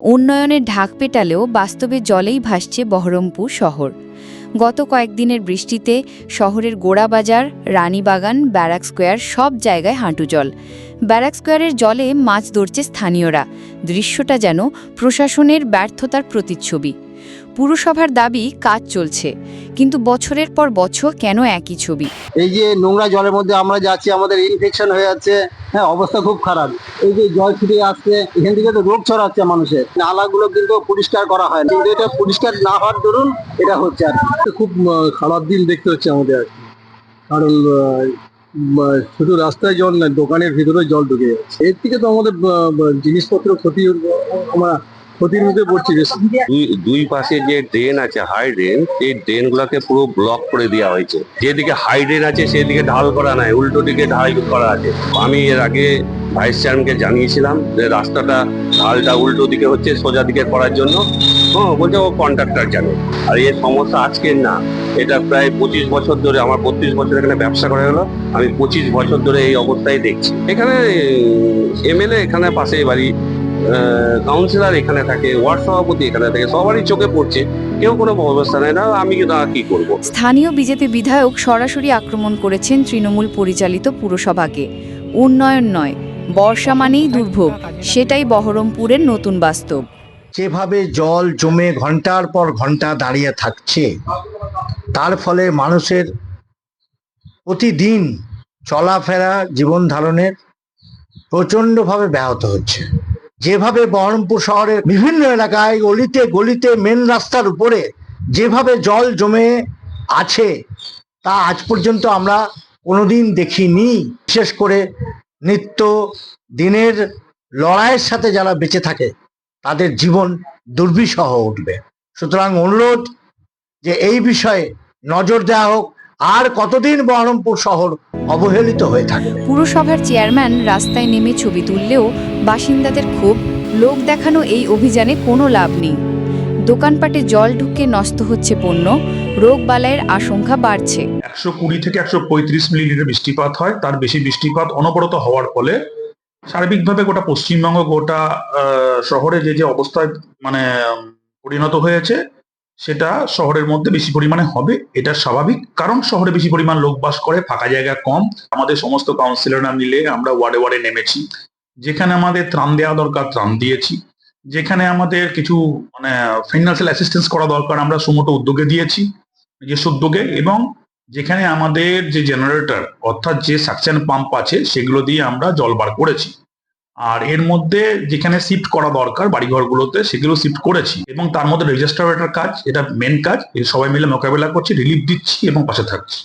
উন্নয়নের ঢাক পেটালেও বাস্তবে জলেই ভাসছে বহরমপুর শহর। গত কয়েকদিনের বৃষ্টিতে শহরের গোড়া বাজার, রানীবাগান, ব্যারাক স্কোয়ার সব জায়গায় হাঁটু জল। ব্যারাক স্কোয়ারের জলে মাছ ধরছে স্থানীয়রা। দৃশ্যটা যেন প্রশাসনের ব্যর্থতার প্রতিচ্ছবি। পুরসভার দাবি, কাজ চলছে। কিন্তু বছরের পর বছর কেন একই ছবি? এই যে নোংরা জলের মধ্যে আমরা যাচ্ছি, আমাদের ইনফেকশন হয়ে যাচ্ছে হ্যাঁ অবস্থা খুব খারাপ। এই যে জল ছিটে আসছে, এখান থেকে তো রোগ ছড়াচ্ছে মানুষের। নালাগুলো কিন্তু পরিষ্কার করা হয় না। কিন্তু এটা পরিষ্কার না হওয়ার দরুন এটা হচ্ছে আর খুব খারাপ দিন দেখতে হচ্ছে আমাদের আর কারণ শুধু রাস্তায় জল না দোকানের ভিতরে জল ঢুকে যাচ্ছে। এর থেকে তো আমাদের জিনিসপত্র ক্ষতি আমরা ক্ষতির মুখে পড়ছি বেশি। দুই দুই পাশে যে ড্রেন আছে হাই ড্রেন সেই ড্রেন গুলাকে পুরো ব্লক করে দেওয়া হয়েছে। যেদিকে হাই ড্রেন আছে, সেদিকে ঢাল করা নাই, উল্টো দিকে ঢাল করা আছে। আমি এর আগে ভাইস চেয়ারম্যানকে জানিয়েছিলাম যে রাস্তাটা, ঢালটা উল্টো দিকে হচ্ছে, সোজা দিকে করার জন্য। হ্যাঁ বলছে ও কন্ট্রাক্টর জানে। আর এর সমস্যা আজকের না। এটা প্রায় পঁচিশ বছর ধরে, আমার বত্রিশ বছর এখানে ব্যবসা করা গেল আমি পঁচিশ বছর ধরে এই অবস্থায় দেখছি। এখানে এমএলএ এখানে পাশে বাড়ি। কাউন্সিলর এখানে থাকে ওয়ার্ড সভাপতি এখানে থাকে সবারই চোখে পড়ছে কেউ কোনো ব্যবস্থা নেয় না আমি কি করব? স্থানীয় বিজেপি বিধায়ক সরাসরি আক্রমণ করেছেন তৃণমূল পরিচালিত পুরসভাকে। উন্নয়ন নয় বর্ষা মানেই দুর্ভোগ সেটাই বহরমপুরের নতুন বাস্তব। যেভাবে জল জমে ঘণ্টার পর ঘণ্টা দাঁড়িয়ে থাকছে তার ফলে মানুষের প্রতিদিন চলাফেরা জীবন ধারণের প্রচণ্ডভাবে ব্যাহত হচ্ছে। যেভাবে বহরমপুর শহরের বিভিন্ন এলাকায় গলিতে গলিতে মেন রাস্তার উপরে যেভাবে জল জমে আছে, তা আজ পর্যন্ত আমরা কোনোদিন দেখিনি। বিশেষ করে নিত্য দিনের লড়াইয়ের সাথে যারা বেঁচে থাকে, তাদের জীবন দুর্বিষহ উঠবে। সুতরাং অনুরোধ যে এই বিষয়ে নজর দেওয়া হোক আর কতদিন বহরমপুর শহর অবহেলিত হয়ে থাকে? পুরসভার চেয়ারম্যান রাস্তায় নেমে ছবি তুললেও বাসিন্দাদের ক্ষোভ লোক দেখানো এই অভিযানে কোনো লাভ নেই। দোকানপাটে জল ঢুকে নষ্ট হচ্ছে পণ্য রোগ বালাইয়ের আশঙ্কা বাড়ছে। একশো কুড়ি থেকে একশো পঁয়ত্রিশ মিলিলিটার বৃষ্টিপাত হয় তার বেশি বৃষ্টিপাত অনবরত হওয়ার ফলে সার্বিকভাবে গোটা পশ্চিমবঙ্গ গোটা আহ, শহরে যে যে অবস্থায় মানে পরিণত হয়েছে সেটা শহরের মধ্যে বেশি পরিমাণে হবে, এটা স্বাভাবিক। কারণ শহরে বেশি পরিমাণ লোক বাস করে, ফাঁকা জায়গা কম। আমাদের সমস্ত কাউন্সিলররা মিলে আমরা ওয়ার্ডে ওয়ার্ডে নেমেছি। যেখানে আমাদের ত্রাণ দেওয়া দরকার, ত্রাণ দিয়েছি। যেখানে আমাদের কিছু মানে ফাইন্যান্সিয়াল অ্যাসিস্ট্যান্স করা দরকার, আমরা সুমোটো উদ্যোগে দিয়েছি, নিজস্ব উদ্যোগে। এবং যেখানে আমাদের যে জেনারেটর অর্থাৎ যে সাকশন পাম্প আছে, সেগুলো দিয়ে আমরা জল বার করেছি। আর এর মধ্যে যেখানে শিফট করা দরকার বাড়িঘরগুলোতে, সেগুলো শিফট করেছি। এবং তার মধ্যে রেজিস্ট্রারেটার কাজ, এটা মেন কাজ সবাই মিলে মোকাবেলা করছি রিলিফ দিচ্ছি এবং পাশে থাকছি।